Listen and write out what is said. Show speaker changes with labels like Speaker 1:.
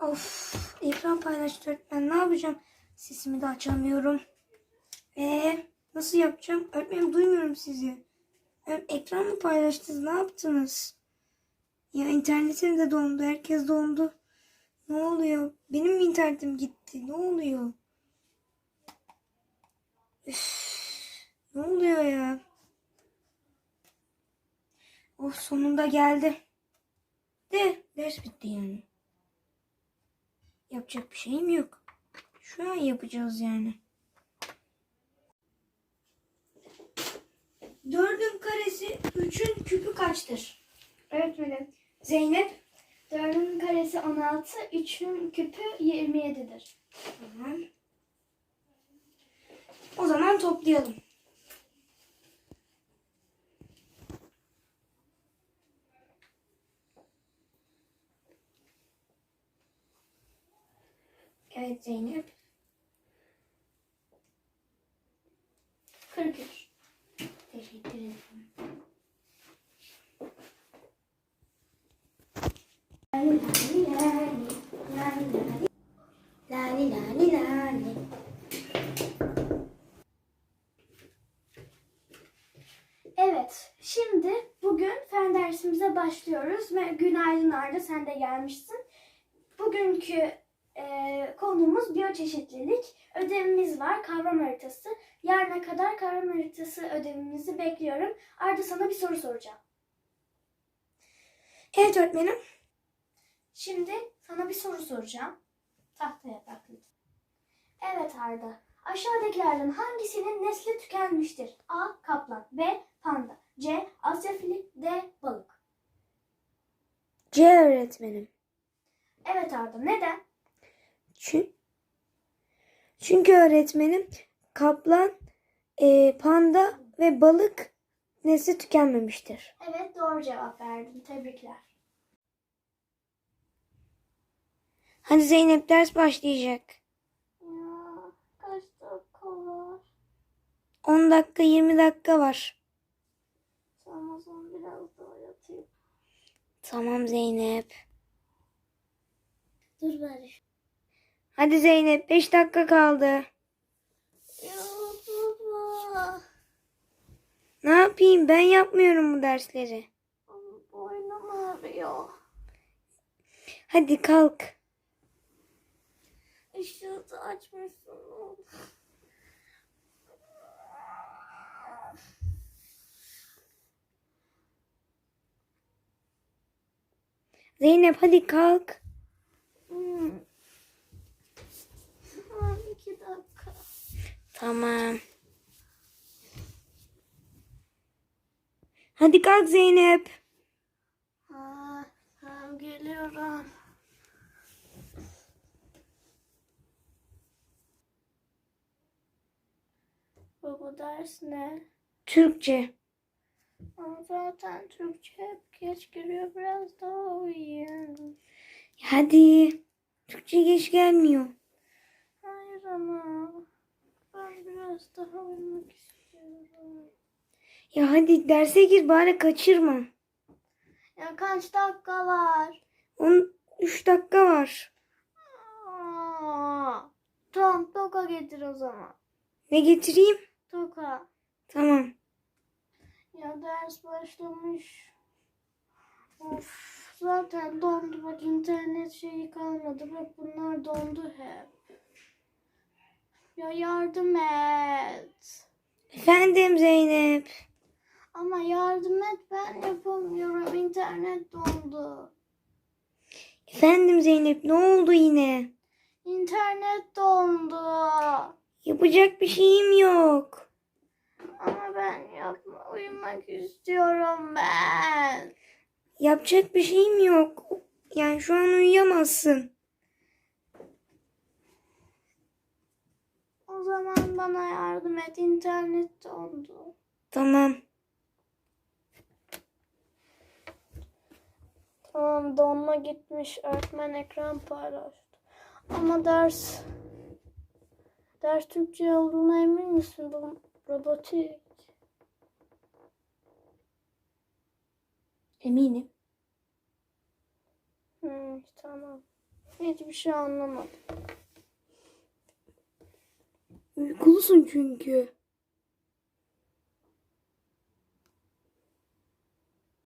Speaker 1: Of ekran paylaştı öğretmen ne yapacağım? Sesimi de açamıyorum. Ee, nasıl yapacağım? Öğretmenim duymuyorum sizi. Ekran mı paylaştınız? Ne yaptınız? Ya internetim de dondu. Herkes dondu. Ne oluyor? Benim mi internetim gitti? Ne oluyor? Üf, ne oluyor ya? Of sonunda geldi. De ders bitti yani. Yapacak bir şeyim yok. Şu an yapacağız yani. Dördün karesi üçün küpü kaçtır?
Speaker 2: Öğretmenim,
Speaker 1: Zeynep.
Speaker 2: 4'ün karesi 16, 3'ün küpü 27'dir.
Speaker 1: Tamam. O zaman toplayalım. Evet Zeynep.
Speaker 2: 43.
Speaker 1: Teşekkür ederim. Lali lali lali.
Speaker 2: Evet, şimdi bugün fen dersimize başlıyoruz ve günaydın Arda sen de gelmişsin. Bugünkü e, konumuz biyoçeşitlilik. Ödevimiz var, kavram haritası. Yarına kadar kavram haritası ödevimizi bekliyorum. Arda sana bir soru soracağım.
Speaker 1: Evet öğretmenim.
Speaker 2: Şimdi sana bir soru soracağım. Tahtaya bak lütfen. Evet Arda. Aşağıdakilerden hangisinin nesli tükenmiştir? A. Kaplan B. Panda C. Asya fili D. Balık
Speaker 1: C öğretmenim.
Speaker 2: Evet Arda. Neden?
Speaker 1: Çünkü, öğretmenim kaplan, e, panda ve balık nesli tükenmemiştir.
Speaker 2: Evet doğru cevap verdin. Tebrikler.
Speaker 1: Hadi Zeynep ders başlayacak.
Speaker 2: Ya kaç dakika var?
Speaker 1: 10 dakika 20 dakika var.
Speaker 2: Tamam o zaman biraz daha yatayım.
Speaker 1: Tamam Zeynep.
Speaker 2: Dur bari.
Speaker 1: Hadi Zeynep 5 dakika kaldı.
Speaker 2: Ya baba.
Speaker 1: Ne yapayım ben yapmıyorum bu dersleri.
Speaker 2: Boynum ağrıyor.
Speaker 1: Hadi kalk.
Speaker 2: Işığı da açmışsın.
Speaker 1: Zeynep hadi kalk.
Speaker 2: Hmm. Ha, iki dakika.
Speaker 1: Tamam. Hadi kalk Zeynep.
Speaker 2: Ha, tamam geliyorum. Baba ders ne?
Speaker 1: Türkçe.
Speaker 2: Ama zaten Türkçe hep geç geliyor. Biraz daha uyuyayım.
Speaker 1: Hadi. Türkçe geç gelmiyor.
Speaker 2: Hayır ama. Ben biraz daha uyumak istiyorum.
Speaker 1: Ya hadi derse gir bari kaçırma.
Speaker 2: Ya kaç dakika var?
Speaker 1: 13 dakika var.
Speaker 2: Aa, tamam toka getir o zaman.
Speaker 1: Ne getireyim?
Speaker 2: Toka.
Speaker 1: Tamam.
Speaker 2: Ya ders başlamış. Of, zaten dondu bak internet şeyi kalmadı. Bak bunlar dondu hep. Ya yardım et.
Speaker 1: Efendim Zeynep.
Speaker 2: Ama yardım et ben yapamıyorum. İnternet dondu.
Speaker 1: Efendim Zeynep ne oldu yine?
Speaker 2: İnternet dondu.
Speaker 1: Yapacak bir şeyim yok.
Speaker 2: Ama ben yapma uyumak istiyorum ben.
Speaker 1: Yapacak bir şeyim yok. Yani şu an uyuyamazsın.
Speaker 2: O zaman bana yardım et. İnternet dondu.
Speaker 1: Tamam.
Speaker 2: Tamam donma gitmiş. Öğretmen ekran paylaştı. Ama ders ders Türkçe olduğuna emin misin? Bu robotik.
Speaker 1: Eminim.
Speaker 2: Hmm, tamam. Hiçbir şey anlamadım.
Speaker 1: Uykulusun çünkü.